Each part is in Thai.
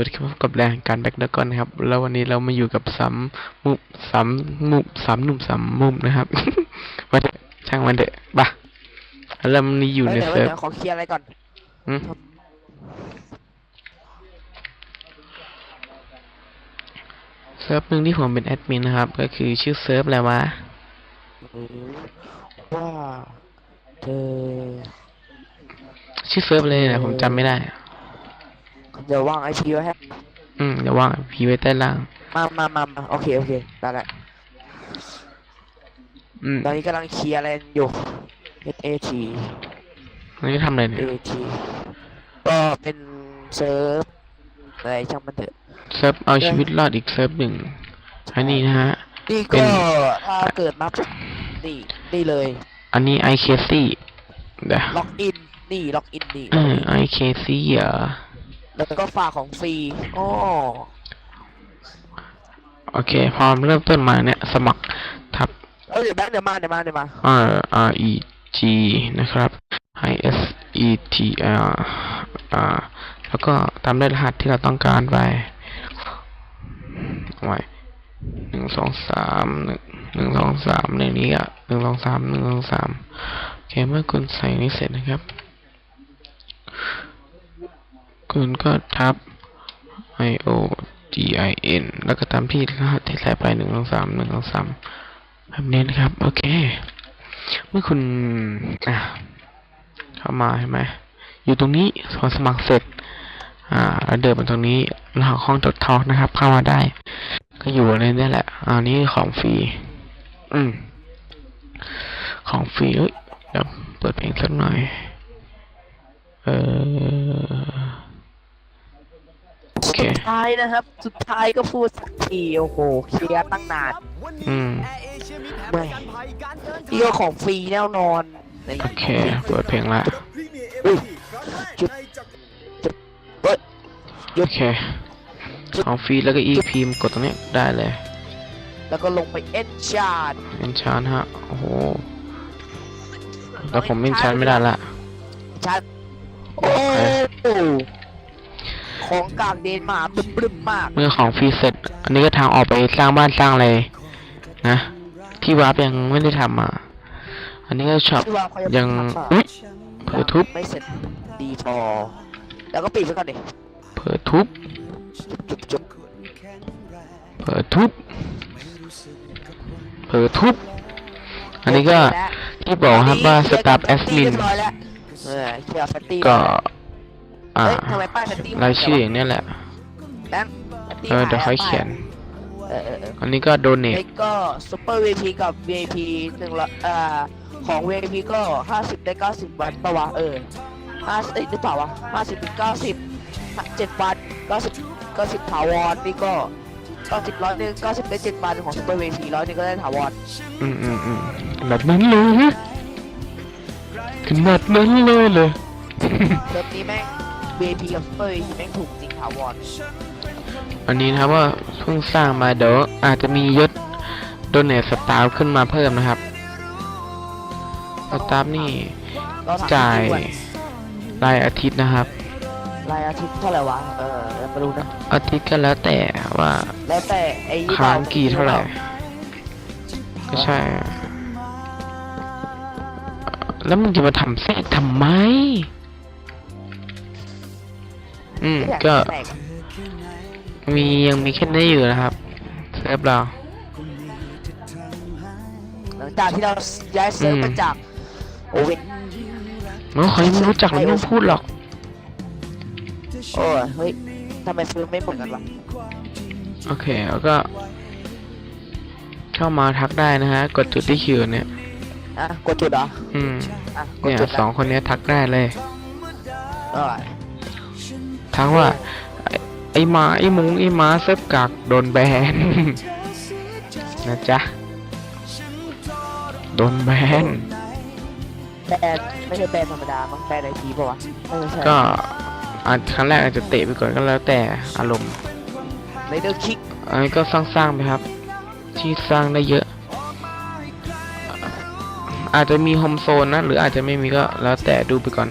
วัสดีครับพบกับแรงการแบ็กเดอร์กอนนะครับ แล้ววันนี้เรามาอยู่กับสามมุมสามมุมสามหนุ่มสามมุมนะครับวันเดอะช่างวันเดอะปะแล้วมันนี้อยู่ในเดี๋ยวเซิร์ฟเดี๋ยวขอเคลียร์อะไรก่อนอืมเซิร์ฟหนึ่งที่ผมเป็นแอดมินนะครับ ก็คือชื่อเซิร์ฟอะไรวะว่าเธอชื่อเซิร์ฟเลยนะผมจำไม่ได้ เดี๋ยววางไอพีไว้ให้อืมเดี๋ยวว่างพีไว้ใต้ล่าง มามามามาโอเคโอเคได้แล้วอืมตอนนี้กำลังเคลียร์อะไรอยู่ H A T อันนี้ทำอะไรเนี่ย A T ก็เป็นเซิร์ฟอะไรช่างมันเถอะ เซิร์ฟเอาชีวิตรอดอีกเซิร์ฟหนึ่งอันนี้นะฮะ นี่เป็ก็น ถ้าเกิดมาปุ๊บนี่นี่เลย อันนี้ไอเคซี่เดี๋ยวล็อกอิน นี่ล็อกอินนี่เออไอเคซี่เหรอ แล้วก็ฝากของฟรีอ๋อโอเคพอเริ่มต้นมาเนี่ย สมัครทับ เออเดี๋ยวแบงค์เดี๋ยวมาเดี๋ยวมาเดี๋ยวมา R R E G นะครับ I S E T L R แล้วก็ตามด้วยรหัสที่เราต้องการไปเอาไว้หนึ่งสองสามหนึ่งหนึ่งสองสามในนี้อะหนึ่งสองสามหนึ่งสองสามโอเคเมื่อคุณใส่นี้เสร็จนะครับ คุณก็ทับ I O G I N แล้วก็ตามที่รหัสที่ใส่ไปหนึ่งสองสามหนึ่งสองสามแบบนี้นะครับ โอเค เมื่อคุณอะเข้ามาใช่ไหมอยู่ตรงนี้พอสมัครเสร็จ อ่าแล้วเดินมาตรงนี้รหัสห้องจดทอกนะครับ เข้ามาได้ ก็อยู่ในนี้แหละอันนี้ของฟรีอืมของฟรีเอ้ยเดี๋ยวเปิดเพลงสักหน่อย เออ โอเค สุด ท้ายนะครับ สุดท้ายก็พูดสักทีโอ้โหเคลียร์ตั้งนาน อืม ไม่นี่ก็ของฟรีแน่นอนในโอเค เปิดเพลงละอุ้ยจุดจุดเปิดโอเคของฟรีแล้วก็อีพีมกดตรงนี้ได้เลย แล้วก็ลงไปเอ็นชาร์ดเอนชานฮะ โอ้โห แล้วผมเอนชานไม่ได้ละชาร์ดโอ้โห ของกลางเดนมาบึ้มบึ้มมากเมื่อของฟรีเสร็จ อันนี้ก็ทางออกไปสร้างบ้านสร้างอะไรนะ ที่วาร์ปยังไม่ได้ทำอะ อันนี้ก็ช็อปที่ว่าเขาจะยังทำต่ออุ๊ยเผลอทุบไม่เสร็จดีพอ แล้วก็ปิดไว้ก่อนดิเผลอทุบจุบจุบเผลอทุบเผลอทุบ อันนี้ก็แล้วที่บอกครับว่าสตาฟแอดมินเรียบร้อยแล้วเออเคลียร์แฟตตี้ก็ อ่าเฮ้ยทำไมป้ายแฟตตี้รายชื่ออย่างเนี้ยแหละ แบงค์แฟตตี้เออเดี๋ยวค่อยป้าเขียน เออเออเอออันนี้ก็โดเนทเล็กก็ซูเปอร์ VIP กับ VIP หนึ่งละอ่าของ VIP ก็ห้าสิบได้เก้าสิบวันปะวะเออห้าสิบหรือเปล่าวะห้าสิบถึงเก้าสิบเจ็ดวันเก้าสิบเก้าสิบถาวรนี่ก็เก้าสิบร้อยหนึ่งเก้าสิบได้เจ็ดวันของซูเปอร์ VIP ร้อยหนึ่งก็ได้ถาวร อืมอืมอืมแบบนั้นเลยนะขนาดนั้นเลยเลย เซิร์ฟนี้แม่ง VIP กับซูเปอร์ VIP แม่งถูกจริงถาวรอันนี้นะครับว่าเพิ่งสร้างมาเดี๋ยวอาจจะมียศโดเนทสตาฟขึ้นมาเพิ่มนะครับสตาฟนี่ก็ถมจ่ายด้วยรายอาทิตย์นะครับ รายอาทิตย์เท่าไหร่วะ เออแล้วมาดูนะ อาทิตย์ก็แล้วแต่ว่าแล้วแต่ไอ้ยี่ค้างกี่เท่าไหร่ ก็ใช่ แล้วมึงจะมาทำแทรกทำไม อืมไม่อยาก็แตกมียังมีแค่นี้อยู่นะครับเซฟเรา หลังจากที่เราย้ายเซิร์ฟอืม มาจากโอเวนมันใครไม่รู้จักเราไม่ต้องพูดหรอก โอ้ยเฮ้ยทำไมซื้อไม่เหมือนกันวะโอเค แล้วก็ เข้ามาทักได้นะฮะ กดจุดที่คิวเนี่ย อะกดจุดเหรออืม อะกดเนี่ยจุดสองคนเนี้ยทักได้เลย เออ ทั้งว่า ไอ้ไอ้หมาไอ้หมูไอ้หมาเซิร์ฟกักโดนแบน นะจ๊ะ โดนแบน แบนไม่ใช่แบนธรรมดามั้งแบนไอทีป่าวะไม่ใช่ก็อาจครั้งแรกอาจจะเตะไปก่อนก็แล้วแต่อารมณ์ไรเดอร์คิกอันนี้ก็สร้างๆไปครับ ที่สร้างได้เยอะ อาจจะมีโฮมโซนนะ หรืออาจจะไม่มีก็แล้วแต่ดูไปก่อน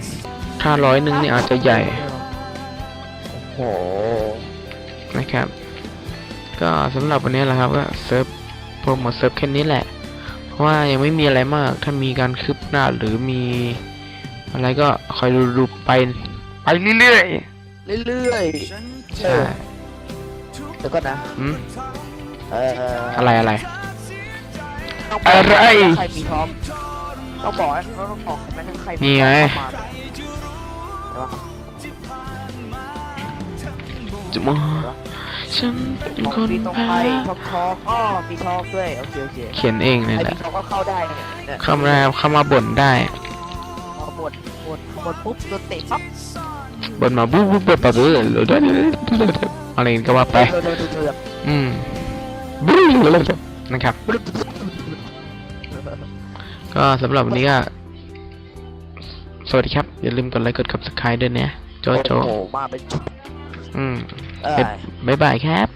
ถ้าร้อยหนึ่งนี่อาจจะใหญ่โอ้โหนะครับ ก็สำหรับวันนี้แหละครับก็เซิร์ฟโปรโมทเซิร์ฟแค่นี้แหละ เพราะว่ายังไม่มีอะไรมากถ้ามีการคืบหน้าหรือมี อะไรก็คอยดูดูไปไปเรื่อยเรื่อยๆๆใช่เดี๋ยวก่อนนะอืมเอออะไรอะไร ต้องบอกอะไร ว่าใครมีท็อปต้องบอกให้ต้องบอกให้ใครมีนี่ไง ท็อปเข้ามา จะมาฉันเป็นของคนมีตรงแพ้ไปท็อปท็อปอ้อมีท็อปด้วยโอเคโอเคเขียนเองนี่ใครแหละมีท็อปก็เข้าได้เนี่ยเนี่ยเข้ามาเข้ามาบ่นได้พอบดบดบดปุ๊บโดนเตะปั๊บบ่นมาบุ๊บบุ๊บบุ๊บบุ๊บอะไรก็ว่าไปเร็วเร็วเร็วเร็วอืมนะครับ ก็สำหรับวันนี้ก็ สวัสดีครับ อย่าลืมกดไลค์กด subscribe ด้วยนะโจโจ โอ้โหมาเป็นชุด อืมเออบ๊ายบายครับ